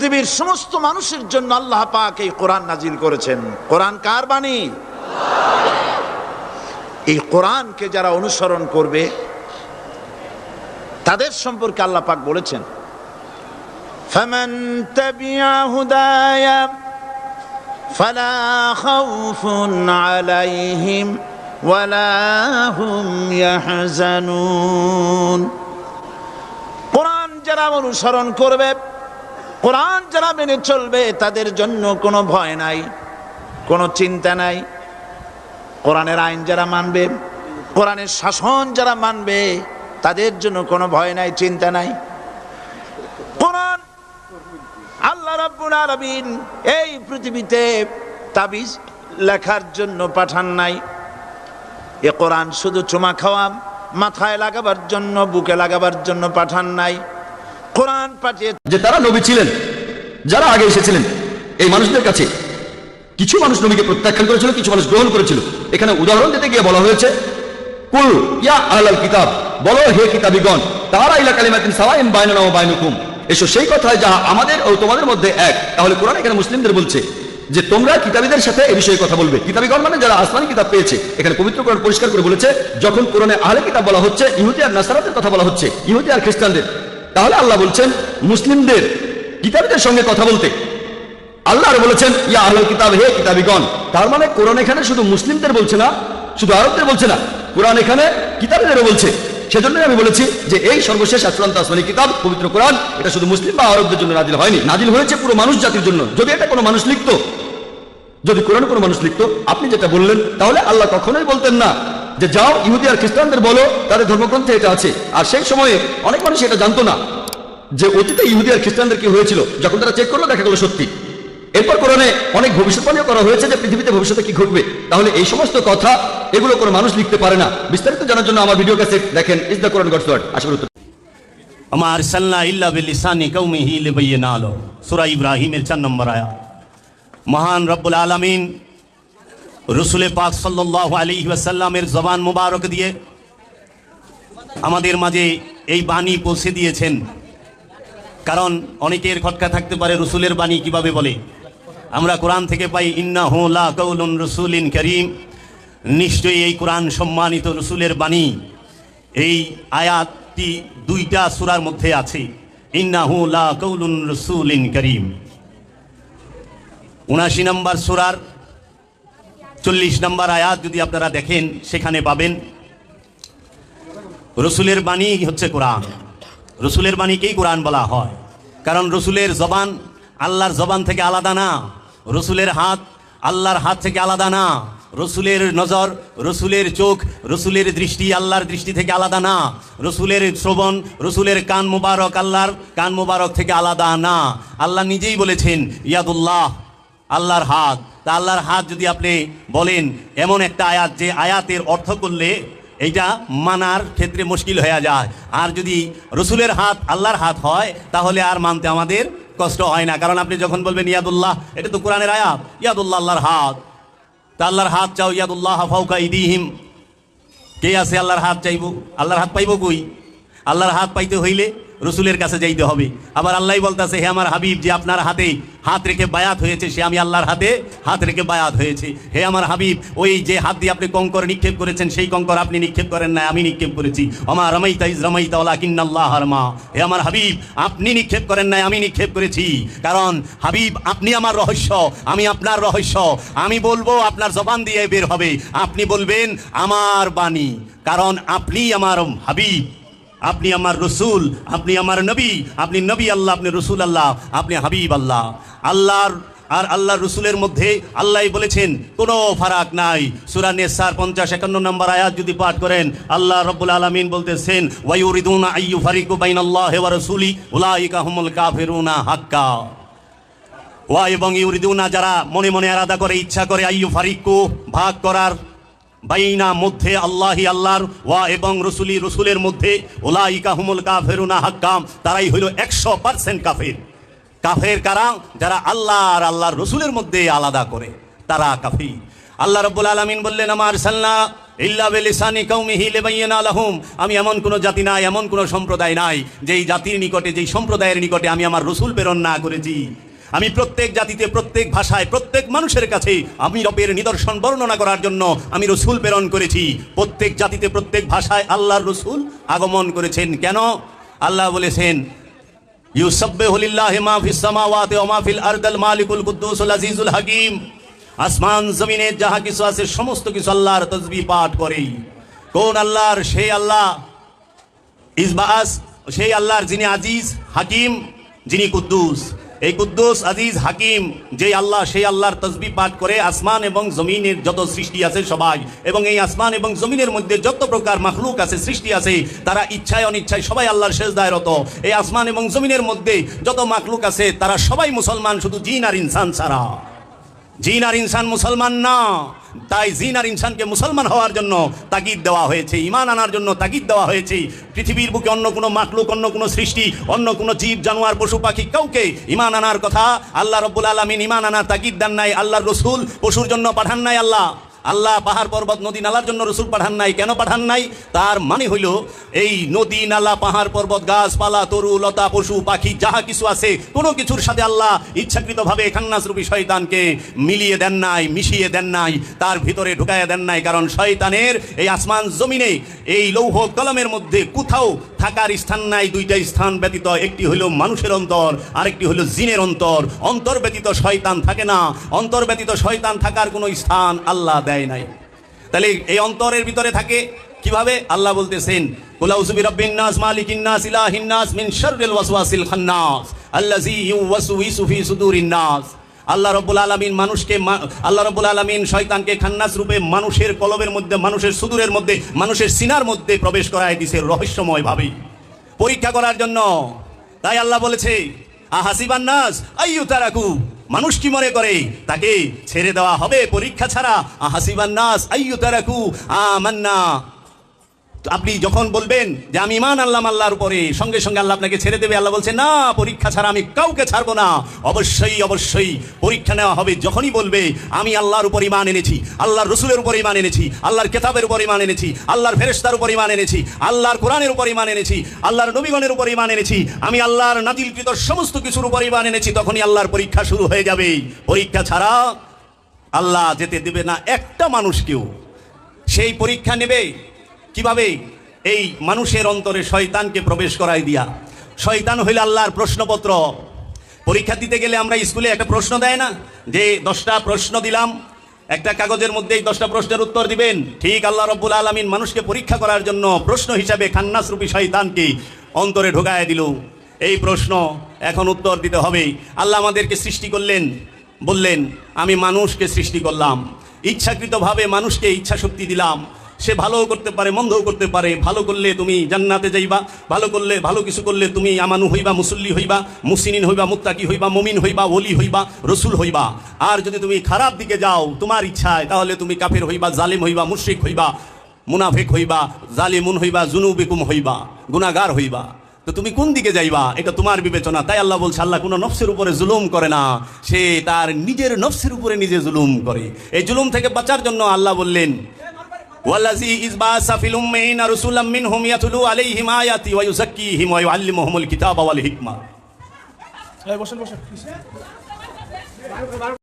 পৃথিবীর সমস্ত মানুষের জন্য আল্লাহ পাক এই কোরআন নাজিল করেছেন কোরআন কার বাণী এই কোরআনকে যারা অনুসরণ করবে তাদের সম্পর্কে আল্লাহ পাক বলেছেন فمن تبع هداي فلا خوف عليهم ولا هم يحزنون কোরআন যারা অনুসরণ করবে কোরআন যারা মেনে চলবে, তাদের জন্য কোনো ভয় নাই, কোনো চিন্তা নাই। কোরআনের আইন যারা মানবে, কোরআনের শাসন যারা মানবে, তাদের জন্য কোনো ভয় নাই, চিন্তা নাই। কোরআন আল্লাহ রাব্বুল আলামিন এই পৃথিবীতে তাবিজ লেখার জন্য পাঠান নাই। এ কোরআন শুধু চুমা খাওয়া, মাথায় লাগাবার জন্য, বুকে লাগাবার জন্য পাঠান নাই। কোরআন পাঠিয়ে যে তারা নবী ছিলেন, যারা আগে এসেছিলেন, এই মানুষদের কাছে কিছু মানুষ নবীকে প্রত্যাখ্যান করেছিল, কিছু মানুষ গ্রহণ করেছিল। এখানে উদাহরণ দিতে গিয়ে বলা হয়েছে, কুল ইয়া কিতাব বলো হে কিতাবিগণ তারা ইলা কালিমাতিন ওয়া বাইনুকুম এসো সেই যা আমাদের ও তোমাদের মধ্যে এক। তাহলে কোরআন এখানে মুসলিমদের বলছে যে, তোমরা কিতাবীদের সাথে এই বিষয়ে কথা বলবে। কিতাবিগণ মানে যারা আসমানি কিতাব পেয়েছে, এখানে পবিত্র কোরআন পরিষ্কার করে বলেছে, যখন কোরআনে আহলে কিতাব বলা হচ্ছে, ইহুদি আর নাসারাতের কথা বলা হচ্ছে, ইহুদি আর খ্রিস্টানদের। তাহলে আল্লাহ বলছেন, মুসলিমদের কিতাবীদের সঙ্গে কথা বলতে। আল্লাহ আর বলেছেন, ইয়া আহলাল কিতাব, হে কিতাবিগণ। তার মানে কোরআন এখানে শুধু মুসলিমদের বলছে না, শুধু আরবদের বলছে না, কোরআন এখানে কিতাবীদেরও বলছে। সেজন্যই আমি বলেছি যে এই সর্বশেষ আচরণ আসমানি কিতাব, পবিত্র কোরআন, এটা শুধু মুসলিম বা আরবদের জন্য নাজিল হয়নি। নাজিল হয়েছে পুরো মানুষ জাতির জন্য। যদি এটা কোনো মানুষ লিখতো, যদি কোরআন কোনো মানুষ লিখতো, আপনি যেটা বললেন, তাহলে আল্লাহ কখনোই বলতেন না। যে যাও, ইহুদি আর খ্রিস্টানদের বলো, তাদের ধর্মগ্রন্থে এটা আছে। আর সেই সময়ে অনেক মানুষ এটা জানতো না যে অতীতে ইহুদি আর খ্রিস্টানদের কি হয়েছিল, যখন তারা চেক করল, দেখা গেল সত্যি। এরপর কোরআনে অনেক ভবিষ্যৎবাণীও করা হয়েছে যে পৃথিবীতে ভবিষ্যতে কি ঘটবে। তাহলে এই সমস্ত কথা, এগুলো কোনো মানুষ লিখতে পারে না। বিস্তারিত জানার জন্য আমার ভিডিও ক্যাসেট দেখেন is the Quran God's word আশা করি উত্তর আমা আরসালনা ইল্লা বিলিসানি কওমিহি লিবাইয়িনা আলো। সূরা ইব্রাহিমের 4 নম্বর আয়াত। মহান রব্বুল আলামিন রসুলে পাক সাল্লাল্লাহু আলাইহি ওয়াসাল্লামের জবান মুবারক দিয়ে আমাদের মাঝে এই বাণী পৌঁছে দিয়েছেন। কারণ অনেকের খটকা থাকতে পারে রসুলের বাণী কীভাবে বলে? আমরা কোরআন থেকে পাই ইন্না হু লা কাউলুন রসুলিন করিম। নিশ্চয়ই এই কোরআন সম্মানিত রসুলের বাণী। এই আয়াতটি দুইটা সুরার মধ্যে আছে, ইন্নাহু লা কাউলুন রসুলিন করিম। উনাশি নম্বর সূরার চল্লিশ নম্বর আয়াত যদি আপনারা দেখেন, সেখানে পাবেন, রসুলের বাণী হচ্ছে কোরআন। রসুলের বাণীকেই কোরআন বলা হয়। কারণ রসুলের জবান আল্লাহর জবান থেকে আলাদা না। রসুলের হাত আল্লাহর হাত থেকে আলাদা না। রসুলের নজর, রসুলের চোখ, রসুলের দৃষ্টি আল্লাহর দৃষ্টি থেকে আলাদা না। রসুলের শ্রবণ, রসুলের কান মুবারক আল্লাহর কান মুবারক থেকে আলাদা না। আল্লাহ নিজেই বলেছেন, ইয়াদুল্লাহ আল্লাহর হাত। তা আল্লাহর হাত যদি আপনি বলেন, এমন একটা আয়াত যে আয়াতের অর্থ করলে এইটা মানার ক্ষেত্রে মুশকিল হয়ে যায়। আর যদি রসুলের হাত আল্লাহর হাত হয়, তাহলে আর মানতে আমাদের কষ্ট হয় না। কারণ আপনি যখন বলবেন, ইয়াদুল্লাহ, এটা তো কোরআনের আয়াত, ইয়াদুল্লাহ আল্লাহর হাত। তা আল্লাহর হাত চাও, ইয়াদুল্লাহ ফাউকা ইদিহিম। কে আছে আল্লাহর হাত চাইব? আল্লাহর হাত পাইব কই? আল্লাহর হাত পাইতে হইলে রসুলের কাছে যাইতে হবে। আবার আল্লাহ বলতেছে, হে আমার হাবিব, যে আপনার হাতে হাত রেখে বায়াত হয়েছে, সে আমি আল্লাহর হাতে হাত রেখে বায়াত হয়েছে। হে আমার হাবিব, ওই যে হাত দিয়ে আপনি কঙ্কর নিক্ষেপ করেছেন, সেই কঙ্কর আপনি নিক্ষেপ করেন না আমি নিক্ষেপ করেছি। আমার রমাইতা ইজ রমাইতা ওলা কিন্নাল্লাহ হারমা। হে আমার হাবিব, আপনি নিক্ষেপ করেন নাই, আমি নিক্ষেপ করেছি। কারণ, হাবিব, আপনি আমার রহস্য, আমি আপনার রহস্য। আমি বলব, আপনার জবান দিয়ে বের হবে। আপনি বলবেন, আমার বাণী। কারণ, আপনি আমার হাবিব। আপনি আমার রসুল, আপনি আমার নবী, আপনি নবী আল্লাহ, আপনি রসুল আল্লাহ, আপনি হাবিব আল্লাহ। আল্লাহর আর আল্লাহ রসুলের মধ্যে আল্লাহ বলেছেন, কোনো ফারাক নাই। সুরা নেসার পঞ্চাশ একান্ন নম্বর আয়াত যদি পাঠ করেন, আল্লাহ রব্বুল আলমিন বলতেছেন ওয়াইউরিদুনা আইয়ু ফারিকু বাইন আল্লাহ ওয়া রসুলি, উলাইকা হুমুল কাফিরুনা হাক্কা। ওয়া এবং ইউরিদুনা যারা মনে মনে আলাদা করে, ইচ্ছা করে আইয়ু ফারিকু ভাগ করার বাইনা মধ্যে আল্লাহি আল্লাহর ওয়া এবং রসুলি রসুলের মধ্যে ওলাইকা হুমুল কাফেরুনা হাক্কাম, তারাই হইল একশো পার্সেন্ট কাফের। কাফের কারা? যারা আল্লাহ আর আল্লাহর রসুলের মধ্যে আলাদা করে, তারা কাফির। আল্লাহ রব্বুল আলমিন বললেন, আমার সাল্লা ইল্লা বিলিসানি কওমিহি লিবাইয়িনা লাহুম। আমি এমন কোন জাতি নাই, এমন কোন সম্প্রদায় নাই, যেই জাতির নিকটে, যেই সম্প্রদায়ের নিকটে আমি আমার রসুল প্রেরণ না করেছি। আমি প্রত্যেক জাতিতে, প্রত্যেক ভাষায়, প্রত্যেক মানুষের কাছে আমি রবের নিদর্শন বর্ণনা করার জন্য আমি রসুল প্রেরণ করেছি। প্রত্যেক জাতিতে, প্রত্যেক ভাষায় আল্লাহর রসুল আগমন করেছেন। কেন? আল্লাহ বলেছেন হাকিম। আসমান, জমিনে যাহা কিছু আছে, সমস্ত কিছু আল্লাহর তসবিহ পাঠ করে কোন আল্লাহর? সেই আল্লাহ ইসবাস সেই আল্লাহর যিনি আজিজ, হাকিম, যিনি কুদ্দুস। এই কুদ্দুস আজিজ হাকিম যে আল্লাহ, সেই আল্লাহর তসবি পাঠ করে আসমান এবং জমিনের যত সৃষ্টি আছে সবাই, এবং এই আসমান এবং জমিনের মধ্যে যত প্রকার মাখলুক আছে, সৃষ্টি আছে, তারা ইচ্ছায় অনিচ্ছায় সবাই আল্লাহর শেষ দায়রত এই আসমান এবং জমিনের মধ্যে যত মাখলুক আছে, তারা সবাই মুসলমান, শুধু জিন আর ইনসান ছাড়া। জিন আর ইনসান মুসলমান না। তাই জিন আর ইনসানকে মুসলমান হওয়ার জন্য তাগিদ দেওয়া হয়েছে, ইমান আনার জন্য তাগিদ দেওয়া হয়েছে। পৃথিবীর বুকে অন্য কোনো মাকলুক অন্য কোনো সৃষ্টি, অন্য কোনো জীব, জানোয়ার, পশু, পাখি কাউকে ইমান আনার কথা আল্লাহ রব্বুল আলমিন ইমান আনার তাগিদ দেন নাই, আল্লাহর রসুল পশুর জন্য পাঠান নাই আল্লাহ। আল্লাহ পাহাড়, পর্বত, নদী নালার জন্য রসুল পাঠান নাই। কেন পাঠান নাই? তার মানে হইল, এই নদী, নালা, পাহাড়, পর্বত, গাছপালা, তরু, লতা, পশু, পাখি, যাহা কিছু আছে, কোনো কিছুর সাথে আল্লাহ ইচ্ছাকৃতভাবে খান্নাসরূপী শয়তানকে মিলিয়ে দেন নাই, মিশিয়ে দেন নাই, তার ভিতরে ঢুকাইয়া দেন নাই। কারণ শয়তানের এই আসমান জমিনে, এই লৌহ কলমের মধ্যে কোথাও থাকার স্থান নাই, দুইটা স্থান ব্যতীত একটি হইল মানুষের অন্তর, আরেকটি হইল জিনের অন্তর। অন্তর ব্যতীত শয়তান থাকে না, অন্তর ব্যতীত শয়তান থাকার কোনো স্থান আল্লাহ দেয় নাই। তাহলে এই অন্তরের ভিতরে থাকে কীভাবে? আল্লাহ বলতেছেন কুলাউসুবি রব্বিন নাস, মালিকিন নাস, ইলাহিন নাস শাররিল ওয়াসওয়াসিল খান্নাস, আল্লাযী আল্লাহ রব্বুল আলমিন মানুষকে আল্লাহ রব্বুল আলমিন শয়তানকে খান্নাস রূপে মানুষের কলবের মধ্যে, মানুষের সুদূরের মধ্যে, মানুষের সিনার মধ্যে প্রবেশ করায় দিছে রহস্যময় ভাবে পরীক্ষা করার জন্য। তাই আল্লাহ বলেছে আহাসিবান নাস আইয়ু তারাকু মানুষ কি মনে করে? তাকে ছেড়ে দেওয়া হবে। পরীক্ষা ছাড়া আহাসিবান নাস আইয়ু তারাকু আমান্না। আপনি যখন বলবেন যে আমি ইমান আল্লাহ আল্লাহর উপরে, সঙ্গে সঙ্গে আল্লাহ আপনাকে ছেড়ে দেবে, আল্লাহ বলছে না, পরীক্ষা ছাড়া আমি কাউকে ছাড়বো না। অবশ্যই অবশ্যই, পরীক্ষা নেওয়া হবে। যখনই বলবে, আমি আল্লাহর উপর ইমান এনেছি, আল্লাহর রসুলের উপর ইমান এনেছি, আল্লাহর কেতাবের উপর ইমান এনেছি, আল্লাহর ফেরেস্তার উপর ইমান এনেছি, আল্লাহর কোরআনের উপর ইমান এনেছি, আল্লাহর নবীগণের উপর ইমান এনেছি, আমি আল্লাহর নাজিলকৃত সমস্ত কিছুর উপর ইমান এনেছি, তখনই আল্লাহর পরীক্ষা শুরু হয়ে যাবে। পরীক্ষা ছাড়া আল্লাহ যেতে দেবে না একটা মানুষকেও সেই পরীক্ষা নেবে কীভাবে এই মানুষের অন্তরে শয়তানকে প্রবেশ করাই দিয়া? শয়তান হইল আল্লাহর প্রশ্নপত্র। পরীক্ষা দিতে গেলে আমরা স্কুলে একটা প্রশ্ন দেয় না? যে দশটা প্রশ্ন দিলাম, একটা কাগজের মধ্যেই দশটা প্রশ্নের উত্তর দিবেন। ঠিক আল্লাহ রব্বুল আলমিন মানুষকে পরীক্ষা করার জন্য প্রশ্ন হিসাবে খান্নাসরূপী শয়তানকে অন্তরে ঢোকায় দিল। এই প্রশ্ন এখন উত্তর দিতে হবে। আল্লাহ আমাদেরকে সৃষ্টি করলেন, বললেন, আমি মানুষকে সৃষ্টি করলাম। ইচ্ছাকৃতভাবে মানুষকে ইচ্ছা শক্তি দিলাম। সে ভালোও করতে পারে, মন্দও করতে পারে। ভালো করলে তুমি জান্নাতে যাইবা, ভালো করলে, ভালো কিছু করলে তুমি আমানু হইবা, মুসল্লি হইবা, মুসিনিন হইবা, মুত্তাকি হইবা, মমিন হইবা, ওলি হইবা, রসুল হইবা। আর যদি তুমি খারাপ দিকে যাও, তোমার ইচ্ছায়, তাহলে তুমি কাফের হইবা, জালিম হইবা, মুশরিক হইবা, মুনাফিক হইবা, জালিমুন হইবা, জুনুবিকুম হইবা গুনাগার হইবা। তো তুমি কোন দিকে যাইবা? এটা তোমার বিবেচনা। তাই আল্লাহ বলছে, আল্লাহ কোনো নফসের উপরে জুলুম করে না। সে তার নিজের নফসের উপরে নিজে জুলুম করে। এই জুলুম থেকে বাঁচার জন্য আল্লাহ বললেন والذي إذ بعث في الأمين رسولا منهم يتلو عليهم آياتي ويزكيهم ويعلمهم الكتاب والحكمة.